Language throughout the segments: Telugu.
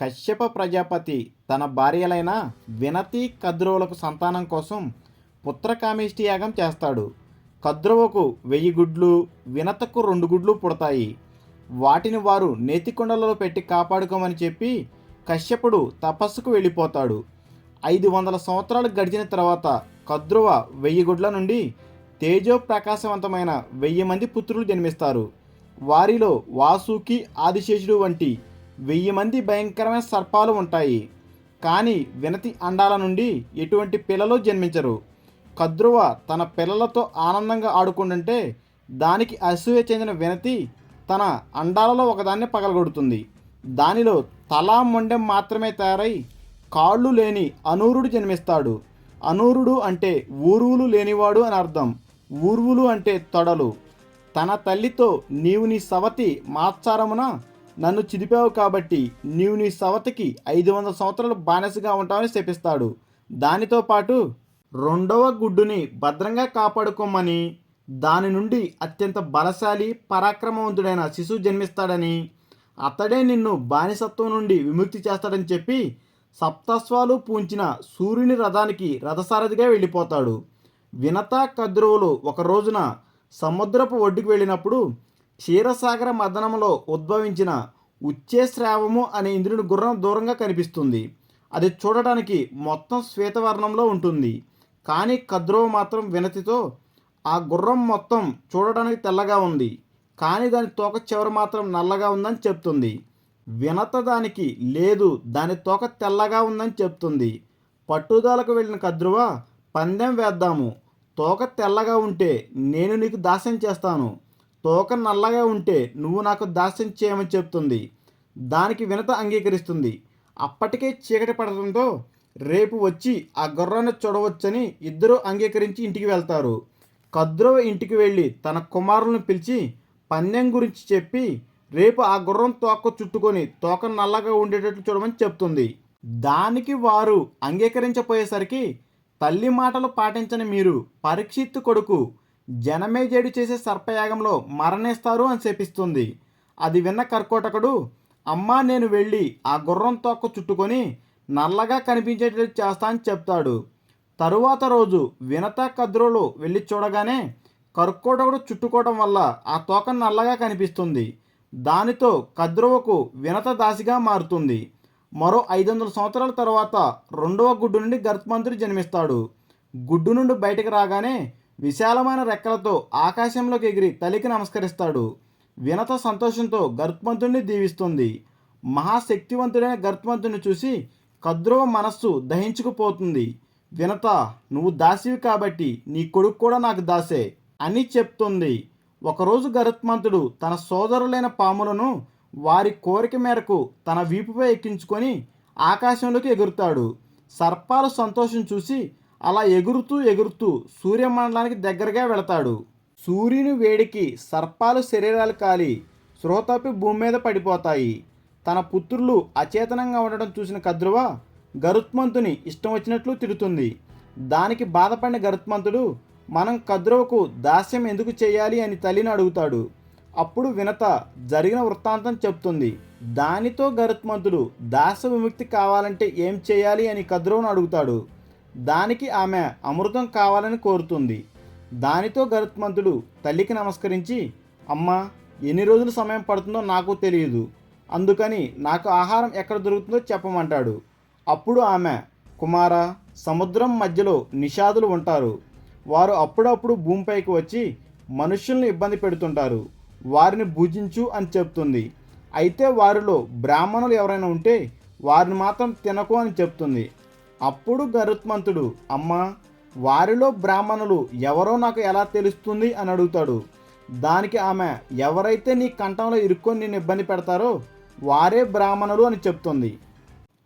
కశ్యప ప్రజాపతి తన భార్యలైన వినతి కద్రువులకు సంతానం కోసం పుత్రకామేష్టి యాగం చేస్తాడు. కద్రువకు వెయ్యి గుడ్లు వినతకు రెండు గుడ్లు పుడతాయి. వాటిని వారు నేతికొండలలో పెట్టి కాపాడుకోమని చెప్పి కశ్యపుడు తపస్సుకు వెళ్ళిపోతాడు. ఐదు వందల సంవత్సరాలు గడిచిన తర్వాత కద్రువ వెయ్యి గుడ్ల నుండి తేజో ప్రకాశవంతమైన వెయ్యి మంది పుత్రులు జన్మిస్తారు. వారిలో వాసుకి ఆదిశేషుడు వంటి వెయ్యి మంది భయంకరమైన సర్పాలు ఉంటాయి. కానీ వినతి అండాల నుండి ఎటువంటి పిల్లలు జన్మించరు. కద్రువ తన పిల్లలతో ఆనందంగా ఆడుకుంటుంటే దానికి అసూయ చెందిన వినతి తన అండాలలో ఒకదాన్ని పగలగొడుతుంది. దానిలో తలా మొండెం మాత్రమే తయారై కాళ్ళు లేని అనూరుడు జన్మిస్తాడు. అనూరుడు అంటే ఊరువులు లేనివాడు అని అర్థం. ఊర్వులు అంటే తొడలు. తన తల్లితో నీవు నీ సవతి మాత్సారమున నన్ను చిదిపావు కాబట్టి నీవు నీ సవతికి ఐదు వందల సంవత్సరాలు బానిసగా ఉంటావని శపిస్తాడు. దానితో పాటు రెండవ గుడ్డుని భద్రంగా కాపాడుకోమని దాని నుండి అత్యంత బలశాలి పరాక్రమవంతుడైన శిశువు జన్మిస్తాడని అతడే నిన్ను బానిసత్వం నుండి విముక్తి చేస్తాడని చెప్పి సప్తస్వాలు పూంచిన సూర్యుని రథానికి రథసారథిగా వెళ్ళిపోతాడు. వినత కద్రువులు ఒక రోజున సముద్రపు ఒడ్డుకు వెళ్ళినప్పుడు క్షీరసాగర మదనంలో ఉద్భవించిన ఉచ్చేశ్రావము అనే ఇంద్రుని గుర్రం దూరంగా కనిపిస్తుంది. అది చూడటానికి మొత్తం శ్వేతవర్ణంలో ఉంటుంది. కానీ కద్రువ మాత్రం వినతితో ఆ గుర్రం మొత్తం చూడటానికి తెల్లగా ఉంది. కానీ దాని తోక చివర మాత్రం నల్లగా ఉందని చెప్తుంది. వినత దానికి లేదు దాని తోక తెల్లగా ఉందని చెప్తుంది. పట్టుదలకు వెళ్ళిన కద్రువ పందెం వేద్దాము. తోక తెల్లగా ఉంటే నేను నీకు దాస్యం చేస్తాను. తోక నల్లగా ఉంటే నువ్వు నాకు దాస్యం చేయమని చెప్తుంది. దానికి వినత అంగీకరిస్తుంది. అప్పటికే చీకటి పడటంతో రేపు వచ్చి ఆ గుర్రాన్ని చూడవచ్చని ఇద్దరూ అంగీకరించి ఇంటికి వెళ్తారు. కద్రువ ఇంటికి వెళ్ళి తన కుమారులను పిలిచి పందెం గురించి చెప్పి రేపు ఆ గుర్రం తోక చుట్టుకొని తోక నల్లగా ఉండేటట్లు చూడమని చెప్తుంది. దానికి వారు అంగీకరించపోయేసరికి తల్లి మాటలు పాటించని మీరు పరీక్షిత్తు కొడుకు జనమేజేడు చేసే సర్పయాగంలో మరణిస్తారు అని చెప్పిస్తుంది అది విన్న కర్కోటకుడు అమ్మా నేను వెళ్ళి ఆ గుర్రం తోక చుట్టుకొని నల్లగా కనిపించేటట్టు చేస్తా అని చెప్తాడు. తరువాత రోజు వినత కద్రులు వెళ్ళి చూడగానే కర్కోటకుడు చుట్టుకోవడం వల్ల ఆ తోక నల్లగా కనిపిస్తుంది. దానితో కద్రువకు వినత దాసిగా మారుతుంది. మరో ఐదు వందల సంవత్సరాల తర్వాత రెండవ గుడ్డు నుండి గర్భమంతుడు జన్మిస్తాడు. గుడ్డు నుండి బయటకు రాగానే విశాలమైన రెక్కలతో ఆకాశంలోకి ఎగిరి తల్లికి నమస్కరిస్తాడు. వినత సంతోషంతో గర్భమంతుడిని దీవిస్తుంది. మహాశక్తివంతుడైన గర్భమంతుడిని చూసి కద్రువ మనస్సు దహించుకుపోతుంది. వినత నువ్వు దాసివి కాబట్టి నీ కొడుకు కూడా నాకు దాసే అని చెప్తుంది. ఒకరోజు గరుత్మంతుడు తన సోదరులైన పాములను వారి కోరిక మేరకు తన వీపుపై ఎక్కించుకొని ఆకాశంలోకి ఎగురుతాడు. సర్పాలు సంతోషం చూసి అలా ఎగురుతూ ఎగురుతూ సూర్యమండలానికి దగ్గరగా వెళతాడు. సూర్యుని వేడికి సర్పాలు శరీరాలు కాలి శ్రోతపి భూమి మీద పడిపోతాయి. తన పుత్రులు అచేతనంగా ఉండడం చూసిన కద్రువ గరుత్మంతుని ఇష్టం వచ్చినట్లు తిడుతుంది. దానికి బాధపడిన గరుత్మంతుడు మనం కద్రువకు దాస్యం ఎందుకు చేయాలి అని తల్లిని అడుగుతాడు. అప్పుడు వినత జరిగిన వృత్తాంతం చెప్తుంది దానితో గరుత్మంతుడు దాస విముక్తి కావాలంటే ఏం చేయాలి అని కద్రువును అడుగుతాడు. దానికి ఆమె అమృతం కావాలని కోరుతుంది. దానితో గరుత్మంతుడు తల్లికి నమస్కరించి అమ్మ ఎన్ని రోజులు సమయం పడుతుందో నాకు తెలియదు. అందుకని నాకు ఆహారం ఎక్కడ దొరుకుతుందో చెప్పమంటాడు. అప్పుడు ఆమె కుమార సముద్రం మధ్యలో నిషాదులు ఉంటారు. వారు అప్పుడప్పుడు భూమిపైకి వచ్చి మనుషుల్ని ఇబ్బంది పెడుతుంటారు. వారిని భుజించు అని చెప్తుంది. అయితే వారిలో బ్రాహ్మణులు ఎవరైనా ఉంటే వారిని మాత్రం తినకు అని చెప్తుంది. అప్పుడు గరుత్మంతుడు అమ్మా వారిలో బ్రాహ్మణులు ఎవరో నాకు ఎలా తెలుస్తుంది? అని అడుగుతాడు. దానికి ఆమె ఎవరైతే నీ కంఠంలో ఇరుక్కొని నేను ఇబ్బంది పెడతారో వారే బ్రాహ్మణులు అని చెప్తుంది.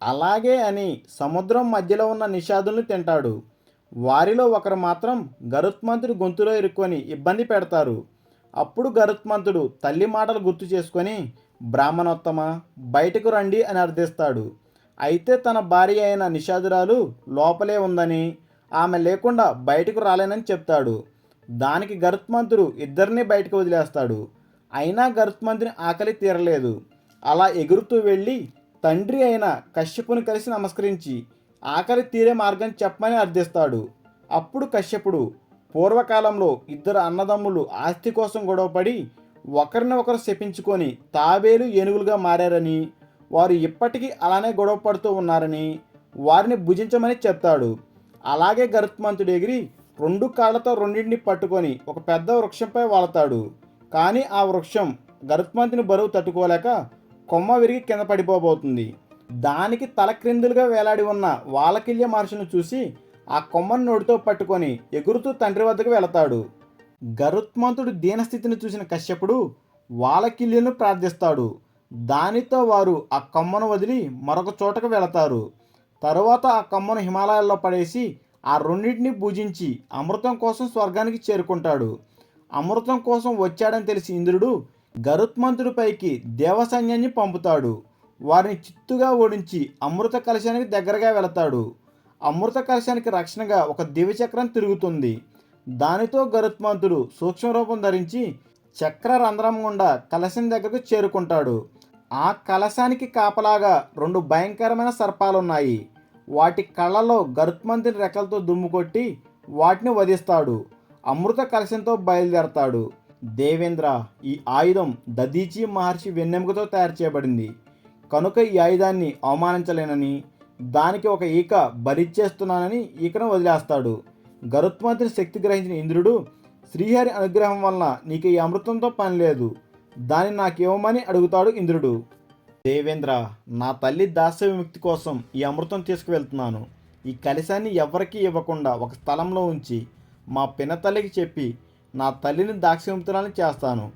అలాగే అని సముద్రం మధ్యలో ఉన్న నిషాదుల్ని తింటాడు. వారిలో ఒకరు మాత్రం గరుత్మంతుడి గొంతులో ఇరుక్కొని ఇబ్బంది పెడతారు. అప్పుడు గరుత్మంతుడు తల్లి మాటలు గుర్తు చేసుకొని బ్రాహ్మణోత్తమ బయటకు రండి అని అర్థిస్తాడు. అయితే తన భార్య అయిన నిషాదురాలు లోపలే ఉందని ఆమె లేకుండా బయటకు రాలేనని చెప్తాడు. దానికి గరుత్మంతుడు ఇద్దరిని బయటకు వదిలేస్తాడు. అయినా గరుత్మంతుని ఆకలి తీరలేదు. అలా ఎగురుతూ వెళ్ళి తండ్రి అయిన కశ్యపుని కలిసి నమస్కరించి ఆకలి తీరే మార్గం చెప్పమని అర్థిస్తాడు. అప్పుడు కశ్యపుడు పూర్వకాలంలో ఇద్దరు అన్నదమ్ములు ఆస్తి కోసం గొడవపడి ఒకరిని ఒకరు శపించుకొని తాబేలు ఏనుగులుగా మారారని వారు ఇప్పటికీ అలానే గొడవ పడుతూ ఉన్నారని వారిని భుజించమని చెప్తాడు. అలాగే గరుత్మంతుడు ఎగిరి రెండు కాళ్ళతో రెండింటిని పట్టుకొని ఒక పెద్ద వృక్షంపై వాళ్తాడు. కానీ ఆ వృక్షం గరుత్మంతుని బరువు తట్టుకోలేక కొమ్మ విరిగి కింద పడిపోబోతుంది. దానికి తలక్రిందులుగా వేలాడి ఉన్న వాలకిల్య మహర్షిని చూసి ఆ కొమ్మను నోటితో పట్టుకొని ఎగురుతూ తండ్రి వద్దకు వెళతాడు. గరుత్మంతుడు దీనస్థితిని చూసిన కశ్యపుడు వాలకిల్యను ప్రార్థిస్తాడు. దానితో వారు ఆ కొమ్మను వదిలి మరొక చోటకు వెళతారు. తరువాత ఆ కొమ్మను హిమాలయాల్లో పడేసి ఆ రెండింటిని పూజించి అమృతం కోసం స్వర్గానికి చేరుకుంటాడు. అమృతం కోసం వచ్చాడని తెలిసి ఇంద్రుడు గరుత్మంతుడిపైకి దేవసైన్యాన్ని పంపుతాడు. వారిని చిత్తుగా ఓడించి అమృత కలశానికి దగ్గరగా వెళతాడు. అమృత కలశానికి రక్షణగా ఒక దివ్యచక్రం తిరుగుతుంది. దానితో గరుత్మంతుడు సూక్ష్మ రూపం ధరించి చక్ర రంధ్రం గుండా కలశం దగ్గరకు చేరుకుంటాడు. ఆ కలశానికి కాపలాగా రెండు భయంకరమైన సర్పాలున్నాయి. వాటి కళ్ళలో గరుత్మంతుని రెక్కలతో దుమ్ము కొట్టి వాటిని వధిస్తాడు. అమృత కలశంతో బయలుదేరతాడు. దేవేంద్ర ఈ ఆయుధం దదీచి మహర్షి వెన్నెముకతో తయారు చేయబడింది. కనుక ఈ ఆయుధాన్ని అవమానించలేనని దానికి ఒక ఈక భరిచ్చేస్తున్నానని ఈకను వదిలేస్తాడు. గరుత్మంతుని శక్తి గ్రహించిన ఇంద్రుడు శ్రీహరి అనుగ్రహం వలన నీకు ఈ అమృతంతో పని లేదు. దాన్ని నాకు ఇవ్వమని అడుగుతాడు ఇంద్రుడు? దేవేంద్ర నా తల్లి దాస్య విముక్తి కోసం ఈ అమృతం తీసుకువెళ్తున్నాను. ఈ కలశాన్ని ఎవరికీ ఇవ్వకుండా ఒక స్థలంలో ఉంచి మా పినతల్లికి చెప్పి నా తల్లిని దాస్యముక్తురాలని చేస్తాను.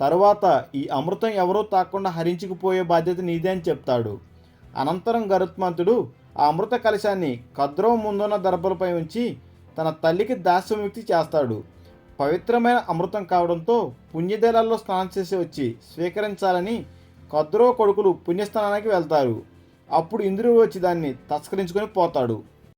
తరువాత ఈ అమృతం ఎవరూ తాకుండా హరించుకుపోయే బాధ్యత నీదే అని చెప్తాడు. అనంతరం గరుత్మంతుడు ఆ అమృత కలశాన్ని కద్రో ముందున్న దర్భలపై ఉంచి తన తల్లికి దాస్యముక్తి చేస్తాడు. పవిత్రమైన అమృతం కావడంతో పుణ్యదేలాల్లో స్నానం చేసి వచ్చి స్వీకరించాలని కొద్దరో కొడుకులు పుణ్యస్థానానికి వెళ్తారు. అప్పుడు ఇంద్రుడు వచ్చి దాన్ని తస్కరించుకొని పోతాడు.